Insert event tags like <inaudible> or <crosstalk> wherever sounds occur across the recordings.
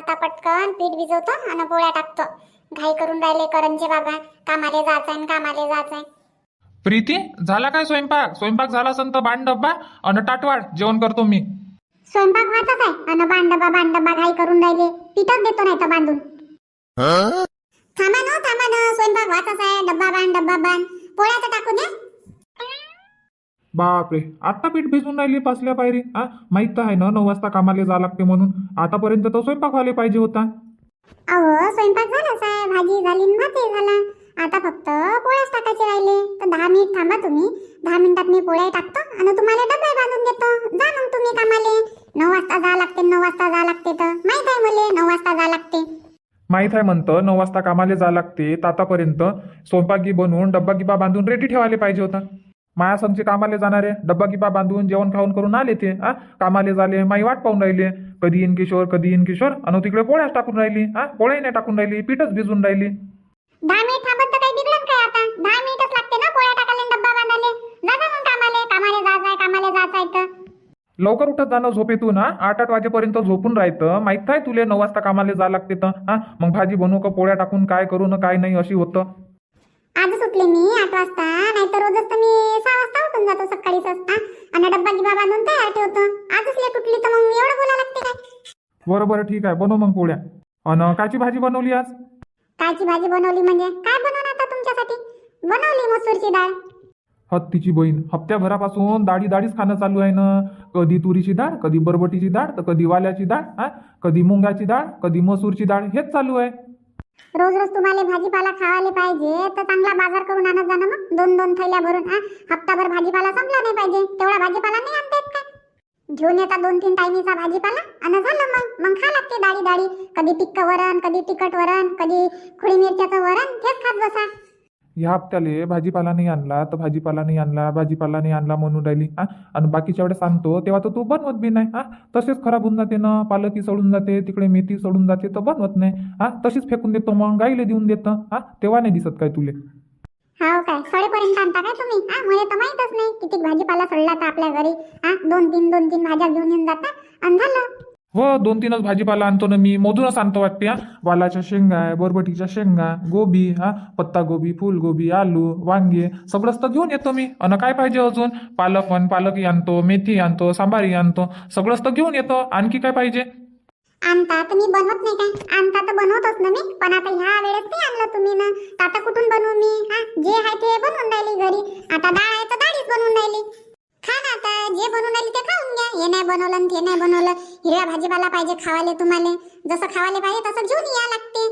आता पटकन पीठ भिजवतो आणि पोळ्या टाकतो. घाई करून राहिले करंजे बाबा. कामाले जायचंय आणि कामाले जायचंय. प्रीती झाला काय स्वयंपाक? स्वयंपाक झाला असन तर बांध डब्बा अन टाटवाड जेवण करतो मी. स्वयंपाक व्हायचाच आहे आणि बांडबा बांडबा घाई करून राहिले. पीठच देतो नाही तर बांधून. थांबा ना थांबा ना स्वयंपाक व्हायचाच आहे. डब्बा बांध डब्बा बांध पोळ्या तर टाकू द्या बापरे आता पीठ भिजून राहिली पासल्या पायरी. हा माहीत तर आहे ना नऊ वाजता कामाला जा लागते म्हणून. आतापर्यंत तर स्वयंपाक व्हायला पाहिजे होता. अहो स्वयंपाक झालाच आहे भाजी झाली आणि भातही झाला. आता फक्त पोळ्याच टाकायचे राहिले. तर दहा मिनिट थांबा तुम्ही. दहा मिनिटात मी पोळ्या टाकतो आणि तुम्हाला डबे बांधून देतो. जा मग तुम्ही कामाले. नऊ वाजता जा लागते नऊ वाजता जा लागते तर. माहीत आहे मले नऊ वाजता जा लागते. माहीत आहे म्हणतं नऊ वाजता कामाला जा लागते. तर आतापर्यंत स्वयंपाक गी बनवून डब्बा गिबा बांधून रेडी ठेवायला पाहिजे होता. माया संगचे कामाले जाणारे डब्बा गिबा बांधून जेवण खाऊन करून आले ते हा? कामाले झाले माई वाट पाहून राहिले. कधी येईन किशोर कधी येईन किशोर? आणि तिकडे पोळ्याच टाकून राहिली हा? पोळ्याही नाही टाकून राहिली पीठच भिजून राहिली. दहा मिनिट थांबत तर काही बिघडत काय आता? दहा मिनिटच लागते ना पोळ्या टाकायला आणि डब्बा बांधायला? जा जा मग कामाले कामाले जायचंय कामाले जायचंय तर. लवकर उठत जाणं झोपेतून हा? आठ आठ वाजेपर्यंत झोपून राहतं माहीत आहे तुले नऊ वाजता कामाला जा लागते तर हा? मग भाजी बनवू का पोळ्या टाकून काय करू न काय नाही अशी होतं. आज सुटले मी आठ वाजता नाहीतर रोजच तर मी सहा वाजता उठून जातो सकाळीच असता आणि डब्बा गिबा बांधून तयार ठेवतो. आजच लेट उठली तर मग एवढं बोला लागते काय? बरं बरं ठीक आहे. बनव मग पोळ्या. अन काची भाजी बनवली आज? कायची भाजी बनवली म्हणजे? काय बनवणार आता तुमच्यासाठी? बनवली मसूरची डाळ. हत्तीची बहीण. हप्त्याभरापासून दाढी दाढीच खाणं चालू आहे ना. कधी तुरीची डाळ कधी बरबटीची डाळ तर कधी वाल्याची डाळ हा? कधी मुंगाची डाळ कधी मसूरची डाळ हेच चालू आहे. रोज रोज तुम्हाला भाजीपाला खावाले पाहिजे तर चांगला बाजार करून आणत जा ना मग. दोन दोन थैल्या भरून हा हप्ताभर भाजीपाला संपला नाही पाहिजे. तेवढा भाजीपाला नाही आणता येत घेऊन येता दोन तीन टायमीचा भाजीपाला आणि झालं मग. मग खा लागते डाळी डाळी कधी टिक्क वरण कधी तिखट वरण कधी खुडी मिरच्याचं वरण हेच खात बसा. ह्या हप्त्याले भाजीपाला नाही आणला तर भाजीपाला नाही आणला भाजीपाला नाही आणला म्हणून राहिली हा आणि बाकीच्या वेळेस सांगतो तेव्हा तर तू बनवत बी नाही हा तसेच खराब होऊन जाते ना पालकी सडून जाते तिकडे मेथी सडून जाते तर बनवत नाही हा तशीच फेकून देतो मग गाईले देऊन देतं हा तेव्हा नाही दिसत काय तुले. हाव काय? सडेपर्यंत आणता काय तुम्ही? हा मला तर माहीतच नाही किती भाजीपाला सडला तर आपल्या घरी हा दोन तीन दोन तीन भाज्या घेऊन येऊन जाता आणि झालं. हो दोन तीनच भाजीपाला आणतो ना मी मोजूनच आणतो वाटते हा. वालाच्या शेंगा आहे बरबटीच्या शेंगा गोबी हा. पत्ता गोबी फुलगोबी आलू वांगे सगळंच तर घेऊन येतो मी. अन काय पाहिजे अजून? पालक पण पालकही आणतो मेथी आणतो सांबारी आणतो सगळंच तर घेऊन येतो. आणखी काय पाहिजे? आणता तर मी बनवत नाही काय? आणता तर बनवतोच ना मी पण आता ह्या वेळेस नाही आणलं तुम्ही ना. आता कुठून बनवू मी? हा जे आहे ते बनवून राहिली घरी. आता डाळ आहे तर डाळीच बनवून राहिली खा आता जे बनवून राहिली ते खाऊन घ्या. हे नाही बनवलं ते नाही बनवलं. हिरवा भाजीपाला पाहिजे खावाले तुम्हाला. जसं खावाले पाहिजे तसं घेऊन या लागते.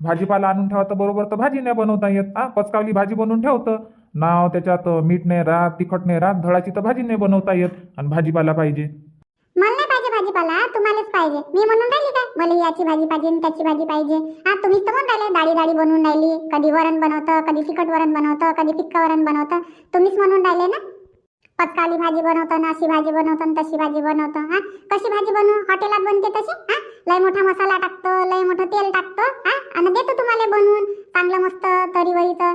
भाजीपाला आणून ठेवा तर बरोबर तर भाजी नाही बनवता येत. हा पचकावली भाजी बनवून ठेवतं. नाव त्याच्यात मीठ नाही राहत तिखट नाही राहत धडाची तर भाजी नाही बनवता येत. आणि भाजीपाला पाहिजे. मला नाही पाहिजे भाजीपाला तुम्हालाच पाहिजे. मी म्हणून राहिली काय? मला याची भाजी पाहिजे आणि त्याची भाजी पाहिजे. हा तुम्हीच तर म्हणून राहिले दाढी दाढी बनवून राहिली. कधी वरण बनवतं कधी तिखट वरण बनवतं कधी पिक्क वरण बनवतं. तुम्हीच म्हणून राहिले ना? पचकाली भाजी बनवतं ना अशी भाजी बनवतं आणि तशी भाजी बनवतं हा? कशी भाजी बनवू हॉटेलात बनते तशी हा? लय मोठा मसाला टाकतो लय मोठं तेल टाकतो हा? आणि देतो तुम्हाला बनवून चांगलं मस्त तरी वरीचं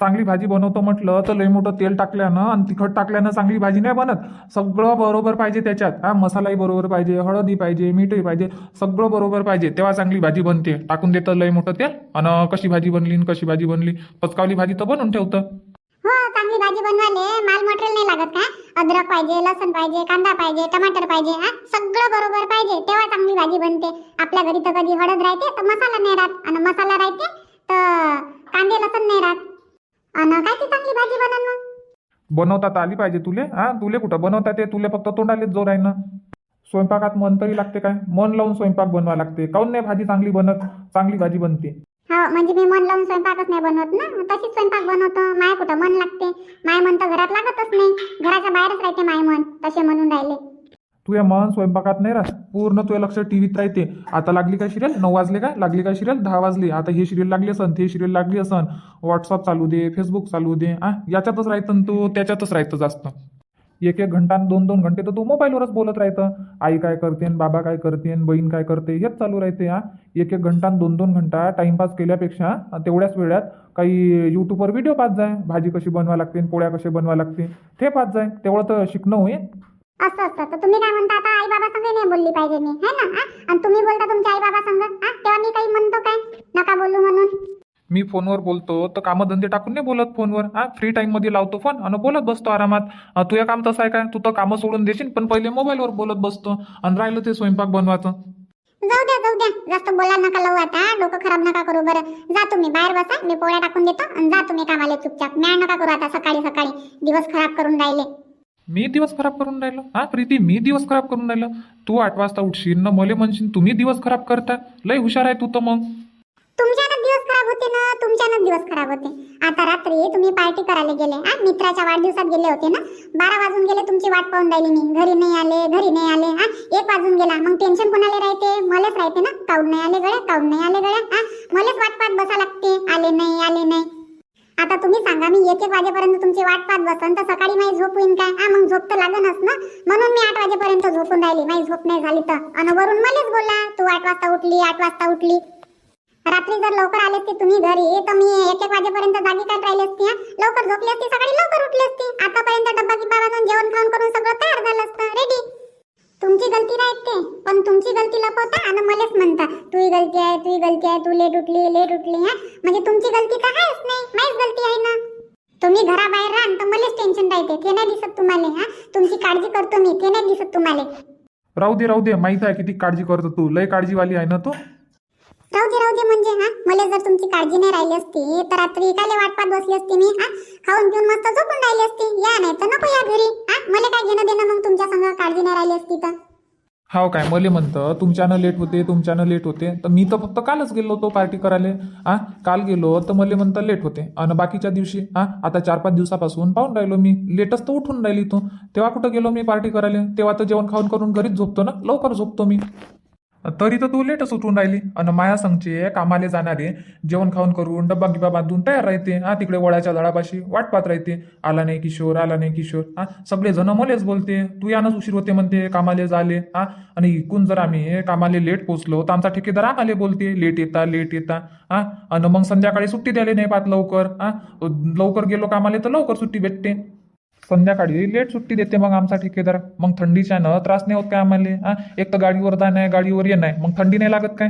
चांगली भाजी बनवतो म्हटलं तर लई मोठं तेल टाकल्यानं आणि तिखट टाकल्यानं चांगली भाजी नाही बनत. सगळं बरोबर पाहिजे त्याच्यात हा? मसालाही बरोबर पाहिजे हळदी पाहिजे मीठही पाहिजे सगळं बरोबर पाहिजे तेव्हा चांगली भाजी बनते. टाकून देतं लई मोठं तेल आणि कशी भाजी बनली कशी भाजी बनली पचकावली भाजी तर बनवून ठेवतं. हो चांगली भाजी बनवाले माल मटेरियल नाही लागत का? अद्रक पाहिजे लसण पाहिजे कांदा पाहिजे टमाटर पाहिजे हा? सगळं बरोबर पाहिजे तेव्हा चांगली भाजी बनते. आपल्या घरी तर कधी हळद राहते तर मसाला नाही राहत. आणि मसाला राहते तर कांदे लसण नाही राहत. आणि काय ती चांगली भाजी बनन मग? बनवता तर आली पाहिजे तुले. हा तुले कुठं बनवता ते तुले फक्त तोंडालेच जोर आहे ना. स्वयंपाकात मन तरी लागते काय? मन लावून स्वयंपाक बनवा लागते. काऊन नाही भाजी चांगली बनत? चांगली भाजी बनते. हा म्हणजे मी मन लावून स्वयंपाकच नाही बनवत ना. तशीच स्वयंपाक बनवतो. माय कुठं मन लागते. माय मन तर घरात लागतच नाही. घराच्या बाहेरच राहते माय मन. तसे म्हणून राहिले. तुझ्या मन स्वयंपाकात नाही राहत. पूर्ण तुझ्या लक्ष टीव्हीत राहते. आता लागली काय सिरियल? नऊ वाजले काय लागली काय सिरियल? दहा वाजले. आता हे सिरियल लागली असन ते सिरियल लागली असन. व्हॉट्सअप चालू दे फेसबुक चालू दे आ? याच्यातच राहतं तू त्याच्यातच राहतं जास्त. एक एक घंटा दोन दोन घंटे तर तू मोबाईलवरच बोलत राहतं. आई काय करते बाबा काय करते बहीण काय करते हेच चालू राहते हा. एक एक घंटा दोन दोन घंटा टाइमपास केल्यापेक्षा तेवढ्याच वेळात काही यूट्यूबवर व्हिडिओ पाहत जाय. भाजी कशी बनवा लागते पोळ्या कशी बनवा लागते ते पाहत जाय. तेवढं तर शिकणं होईल. असं असतं तर तुम्ही काय म्हणता आता आई बाबा संग नाही बोलली पाहिजे मी. है ना आणि तुम्ही बोलता तुमच्या आई बाबा संग तेव्हा मी काही म्हणतो काय? नका बोलू म्हणून. मी फोनवर बोलतो तर कामधंदे टाकून नाही बोलत फोनवर. हा फ्री टाइममध्ये लावतो फोन आणि बोलत बसतो आरामात. तुझं काम तसं आहे काय तू तर कामं सोडून देशील पण पहिले मोबाईलवर बोलत बसतो आणि राहिलं ते स्वयंपाक बनवायचं. जाऊ द्या जाऊ द्या. जास्त बोला नका लावू आता. डोकं खराब नका करू बरं. जा तुम्ही बाहेर बसा. मी पोळ्या टाकून देतो आणि जा तुम्ही कामाला चुपचाप. म्या नका करू आता सकाळी सकाळी. दिवस खराब करून राहिले. मी दिवस खराब करून राहिलो? हा प्रीती मी दिवस खराब करून राहिलो? तू आठ वाजता उठशील ना मले म्हणशील तुम्ही दिवस खराब करता. लय हुशार आहे तू तर मग. तुमच्यानं दिवस खराब होते ना तुमच्यानं दिवस खराब होते. आता रात्री तुम्ही पार्टी करायला गेले हा? मित्राच्या वाढदिवसात गेले होते ना? बारा वाजून गेले तुमची वाट पाहून राहिली मी. घरी नाही आले घरी नाही आले हा? एक वाजून गेला. मग टेन्शन कोणाला राहते? मलाच राहते ना? काऊन नाही आले गड्या? काऊन नाही आले गड्या? हा? मलाच वाट पाहत बसा लागते. आले नाही आले नाही. आता तुम्ही सांगा मी एक एक वाजेपर्यंत तुमची वाट पाहत बसन तर सकाळी माझी झोप होईन काय? हा मग झोप तर लागणच ना? म्हणून मी आठ वाजेपर्यंत झोपून राहिली. माझी झोप नाही झाली तर. अन वरून मलाच बोला तू आठ वाजता उठली आठ वाजता उठली. रात्री जर लवकर आले असते तुम्ही घरी तर मी एक एक वाजेपर्यंत जागी काय राहिली असते लवकर झोपली असती सकाळी लवकर उठली असती. आतापर्यंत डब्बा गिब्बा बांधून जेवण खाऊन करून सगळं तयार झालं असतं. रेडी तुमची गलती नाही ते पण तुमची गलती लपवता आणि मलाच म्हणता तुही गलती आहे तुही गलती आहे तू लेट उठली लेट उठली हा? म्हणजे तुमची गलती तर आहेच नाही माझीच गलती आहे ना? तुम्ही घराबाहेर राहा तर मलाच टेन्शन राहते ते नाही दिसत तुम्हाला हा? तुमची काळजी करतो मी ते नाही दिसत तुम्हाला. राहू दे राहू दे माहीत आहे किती काळजी करतो तू लय काळजीवाली आहे ना तू? राहू दे राहू दे म्हणजे हा? मला जर तुमची काळजी नाही राहिली असती तर रात्री काय वाट पाहत बसली असती मी हा? खाऊन पिऊन मस्त झोपून राहिली असती. या नाही तर नको या घरी हा? मला काय घेणं देणं मग तुमच्या संग काळजी नाही राहिली असती तर? हाव काय मले म्हणतं तुमच्यानं लेट होते तुमच्यानं लेट होते तर मी तर फक्त कालच गेलो होतो पार्टी करायला हा? काल गेलो तर मले म्हणतं लेट होते. आणि बाकीच्या दिवशी हा? आता चार पाच दिवसापासून पाहून राहिलो मी लेटच तर उठून राहिली तू तेव्हा कुठं गेलो मी पार्टी करायला? तेव्हा तर जेवण खाऊन करून घरीच झोपतो ना? लवकर झोपतो मी. तरी तर तू लेटच उठून राहिली. आणि माया संगचे कामाले जाणारे जेवण खाऊन करून डब्बा गिब्बा बांधून तयार राहते. हा तिकडे वडाच्या झाडापाशी वाट पाहत राहते. आला नाही किशोर आला नाही किशोर. हा सगळे जण मलेच बोलते. तू यानंच उशीर होते म्हणते कामाले झाले. हा आणि इकून जर आम्ही कामाले लेट पोचलो तर आमचा ठेकेदार आम्हाला बोलते लेट येता लेट येता. हा आणि मग संध्याकाळी सुट्टी द्यायला नाही पाहत लवकर. हा लवकर गेलो कामाले तर लवकर सुट्टी भेटते. संध्याकाळी. लेट सुट्टी देते मग आमचा ठेकेदार. मग थंडीच्यानं त्रास नाही होत काय आम्हाला हा? एक तर गाडीवर जाणं आहे गाडीवर येणं आहे. मग थंडी नाही लागत काय?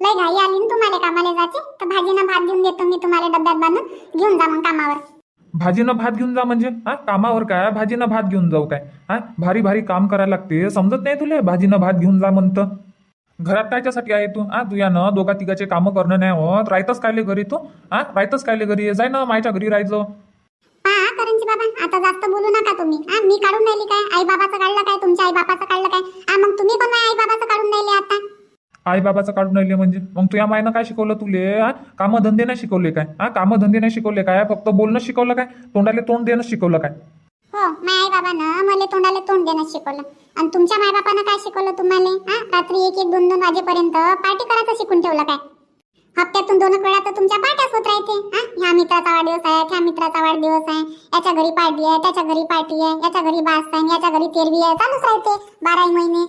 लय घाई आली ना तुम्हाला कामाला जायचे? तर भाजीनं भात घेऊन देतो मी तुम्हाला डब्यात बांधून. घेऊन जा मग कामावर. भाजीनं भात घेऊन जा म्हणजे? हा कामावर काय? भाजीनं भात घेऊन जाऊ काय? हा भारी भारी काम करायला लागते. समजत नाही तुले? भाजीनं भात घेऊन जा म्हणतं. घरात कायच्यासाठी आहे तू. हा तू यानं दोघा तिघाचे कामं करणं नाही होत. राहतच कायले घरी तू? हा राहतच कायले घरी? जाय ना मायच्या घरी राहायचं. हा करंजी बाबा आता जास्त बोलू नका तुम्ही. हा मी काढून राहिली काय? आई बाबाचं काढलं काय? तुमच्या आई बाबाचं काढलं काय? हा मग तुम्ही पण आई बाबाचं काढून राहिले आता. आई बाबाचं काढून राहिले म्हणजे? मग तू या मायनं काय शिकवलं तुले हा? कामं धंदे नाही शिकवले काय? हा कामं धंदे नाही शिकवले काय? फक्त बोलणं शिकवलं काय? तोंडाले तोंड देणं शिकवलं काय? हो माझ्या आई बाबानं मला तोंडाला तोंड देणं शिकवलं. आणि तुमच्या माय बापानं काय शिकवलं तुम्हाला? हा रात्री एक एक दोन दोन वाजेपर्यंत पार्टी करायचं शिकून ठेवलं काय? हप्त्यातून दोन वेळा तर तुमच्या पार्ट्याच होत राहते. हा? ह्या मित्राचा वाढदिवस आहे त्या मित्राचा वाढदिवस आहे. याच्या घरी पार्टी आहे त्याच्या घरी पार्टी आहे याच्या घरी बास आहे याच्या घरी तेरवी आहे चालूच राहते बाराही महिने.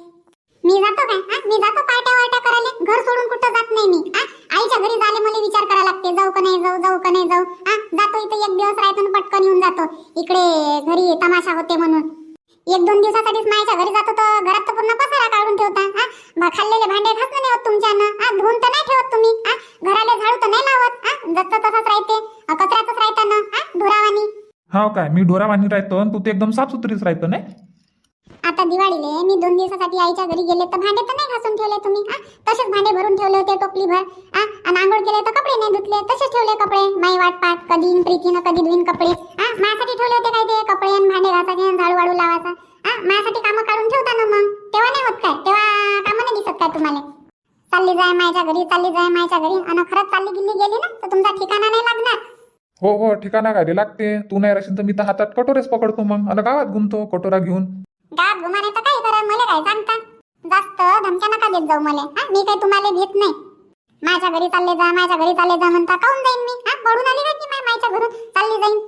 मी जातो काय? हा? मी जातो पार्ट्या वाट्या करायला. घर सोडून कुठं जात नाही मी. हा? आईच्या घरी झाले मला विचार करायला लागते. जाऊ का नाही जाऊ जाऊ का नाही जाऊ? हा? जातो इथे एक दिवस राहतो पटकन येऊन जातो. इकडे घरी तमाशा होते म्हणून. एक दोन दिवसासाठीच माझ्या घरी जातो तर घरात तर पूर्ण पसारा काढून ठेवता. हा? खाल्लेले भांडे घासणं नाही होत तुमच्यानं. हाव काय? मी डोरा बांधून राहतो आणि तू ते एकदम साफसुथरीच राहतो नाही? आता दिवाळीले मी दोन दिवसासाठी आईच्या घरी गेले तर भांडे तर नाही घासून ठेवले तुम्ही हा? तसेच भांडे भरून ठेवले होते टोपली भर हा? आणि आंघोळ केले तर कपडे नाही धुतले तसेच ठेवले कपडे माई वाट पाहत कधी इन प्रीतीनं कधी धुईन कपडे हा? माझ्यासाठी ठेवले होते काय ते कपडे आणि भांडे घासायचे आणि झाडू वाडू लावायचा हा? माझ्यासाठी कामं काढून ठेवता ना मग? तेव्हा नाही होत काय? तेव्हा कामं नाही दिसत काय तुम्हाला? चालली जाय माझ्या घरी चालली जाय माझ्या घरी. आणि खरंच चालली गिल्ली गेली ना तर तुमचा ठिकाणा नाही लागणार. हो हो ठिकाणा काय रे लागते. तू नाही राहशील तर मी तर हातात कटोरेच पकडतो मग. आणि गावात घुमतो कटोरा घेऊन. गावात घुमाने तर काही करा. मला काय सांगता? जास्त धमक्या नका देत जाऊ मला. हा मी काही तुम्हाला भेट नाही. माझ्या घरी चालले जा माझ्या घरी चालले जा म्हणता काऊन जाईन मी? हा पडून आली का की माय मायच्या घरून? चालली जाईन.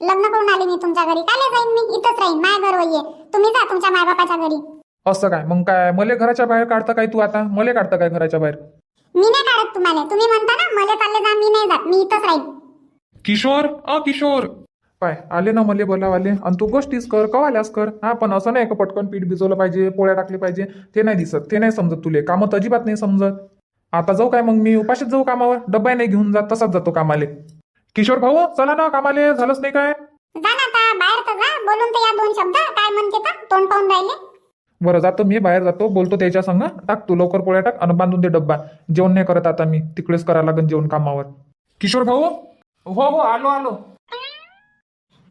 लग्न करून आली मी तुमच्या घरी. काले जाईन मी? इथंच राहीन. माय घर वये तुम्ही जा तुमच्या मायबापाच्या घरी. असं काय? मग काय? मले घराच्या बाहेर काढतं काय तू आता? मले काढतं काय घराच्या बाहेर? मी नाही काढत तुम्हाला. तुम्ही म्हणता ना मला चालले जा मी नाही जात. मी इथंच राहीन. किशोर? अ किशोर. पाय आले ना मले बोलावाले. आणि तू गोष्टीच कर कवाल्यास कर. हा पण असं नाही का पटकन पीठ भिजवलं पाहिजे पोळ्या टाकले पाहिजे? ते नाही दिसत ते नाही समजत तुले. कामं तर अजिबात नाही समजत. आता जाऊ काय मग मी? उपाशीच जाऊ कामावर? डब्बा नाही घेऊन जात तसाच जातो कामाले. किशोर भाऊ चला ना कामाले. झालंच नाही काय? जा ना आता बाहेर तर जा. बोलून तर या दोन शब्द. काय म्हणते तर? तोंड पाहून राहिले. बरं जातो मी. बाहेर जातो. बोलतो त्याच्या संग. टाक तू लवकर पोळ्या टाक आणि बांधून दे डब्बा. जेवण नाही करत आता मी. तिकडेच करा लागेल जेवण कामावर. किशोर भाऊ हो हो आलो आलो.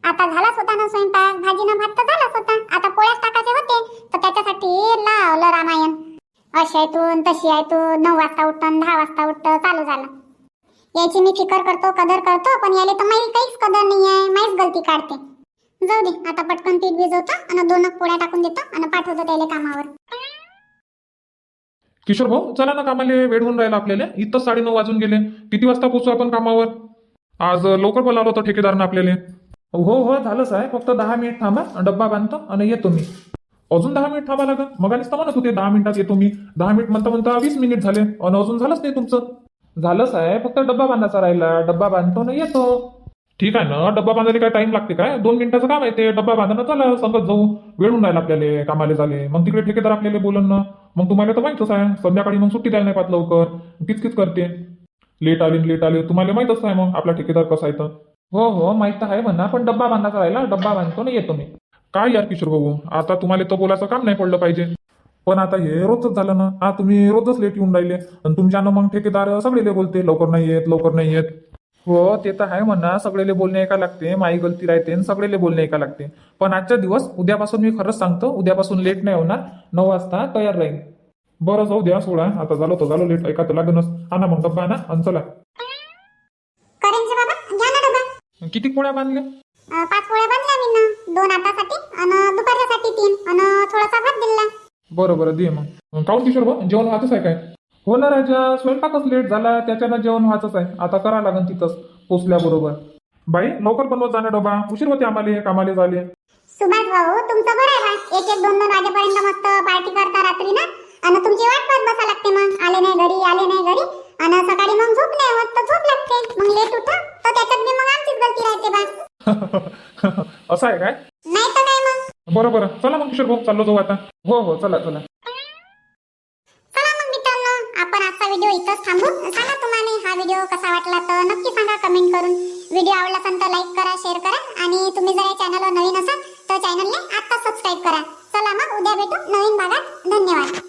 आता झालाच होता ना स्वयंपाक भाजीनं भात तर झालाच होता आता पोळ्याच टाकायचे होते तर त्याच्यासाठी लावलं रामायण. अशी आहे तशी आहे तू. नऊ वाजता उठतं दहा वाजता उठतं चालू झालं. याची मी फिकर करतो कदर करतो पण याले तर माही काहीच कदर नाही आहे माहीच गलती काढते. जाऊ दे आता पटकन पीठ भिजवतो आणि दोन पोळ्या टाकून देतो आणि पाठवतो त्याला कामावर. किशोर भाऊ चला ना कामाले वेळ होऊन राहिला आपल्याला. इथं साडेनऊ वाजून गेले. किती वाजता पोचू आपण कामावर? आज लवकर बोलावलं होतं ठेकेदारनं आपल्याला. हो हो झालंच आहे फक्त दहा मिनिट थांबा. डब्बा बांधतो आणि येतो मी. अजून दहा मिनिट थांबा लागेल? मग तर म्हणत होते दहा मिनिटात येतो मी. दहा मिनिट म्हणता म्हणता वीस मिनिट झाले. आणि अजून झालंच नाही तुमचं. झालंच आहे फक्त डब्बा बांधायचा राहिला. डब्बा बांधतो ना येतो. ठीक आहे ना. डब्बा बांधायला काय टाइम लागते काय? दोन मिनिटाचं काम आहे ते. डब्बा बांधणं चला संगत जाऊ. वेळ होऊन राहिला आपल्याला. कामाले झाले. मग तिकडे ठेकेदार आपल्याला बोलन ना मग तुम्हाला तर माहितच आहे. संध्याकाळी मग सुट्टी द्यायला नाही पाहत लवकर. किचकिच करते. लेट आली लेट आली. तुम्हाला माहितच आहे मग आपला ठेकेदार कसा आहे तर हो हो माहीत तर आहे म्हणा पण डब्बा बांधायचा राहिला. डब्बा बांधतो ना येतो मी. काय यार किशोर भाऊ? आता तुम्हाला तर बोलायचं काम नाही पडलं पाहिजे. पण आता हे रोजच झालं ना. हा तुम्ही रोजच लेट येऊन राहिले. आणि तुमच्यानं मग ठेकेदार सगळेले बोलते लवकर नाही येत लवकर नाही येत. हो ते तर आहे म्हणा. सगळेले बोलणे ऐका लागते माई गलती राहते आणि सगळेले बोलणे ऐका लागते. पण आजचा दिवस उद्यापासून मी खरंच सांगतो उद्यापासून लेट नाही होणार. नऊ वाजता तयार राहील बरं जाऊ द्या सोळा आता झालं तर झालं लेट. ऐका तर लागणच आणा मग डब्बा आणा आणि चला. करेंचे बाबा घ्या ना डबा किती पोळ्या बांधल्या? अं, पाच पोळ्या बांधल्या मी ना. दोन आतासाठी आणि दुपारच्यासाठी तीन. आणि थोडासा भात दिला. बरं बरं दे मग. काऊन किशोर भाऊ? जेवण व्हायचंच आहे काय? हो ना राजा स्वयंपाकच लेट झाला त्याच्यानं जेवण व्हायचंच आहे. आता करा लागन तिथंच पोचल्याबरोबर. बाई लवकर बनवत जाणं डबा उशीर होते आम्हाला कामाले झाले सुभाष भाऊ तुमचं बरं आहे बा एक एक दोन दोन वाजेपर्यंत मस्त पार्टी करता रात्री ना? आणि तुमची वाट पाहत बसा लागते मग. आले नाही घरी आले नाही घरी. आणि सकाळी मग झोप नाही होत तर झोप लागते. मग लेट उठा तर त्याच्यात बी मग आमचीच गलती राहते बा. <laughs> असं आहे काय? नाही तर काय मग? बरं बरं. चला मग किशोर भाऊ चाललो जाऊ आता. हो हो चला चला. चला मग मित्रांनो आपण आजचा व्हिडिओ इथंच थांबू. सांगा तुम्हाला हा व्हिडिओ कसा वाटला तर नक्की सांगा कमेंट करून. व्हिडिओ आवडला असेल तर लाईक करा शेअर करा. आणि तुम्ही जर या चॅनलवर नवीन असाल तर चॅनलने आता सबस्क्राईब करा. चला मग उद्या भेटू नवीन भागात. धन्यवाद.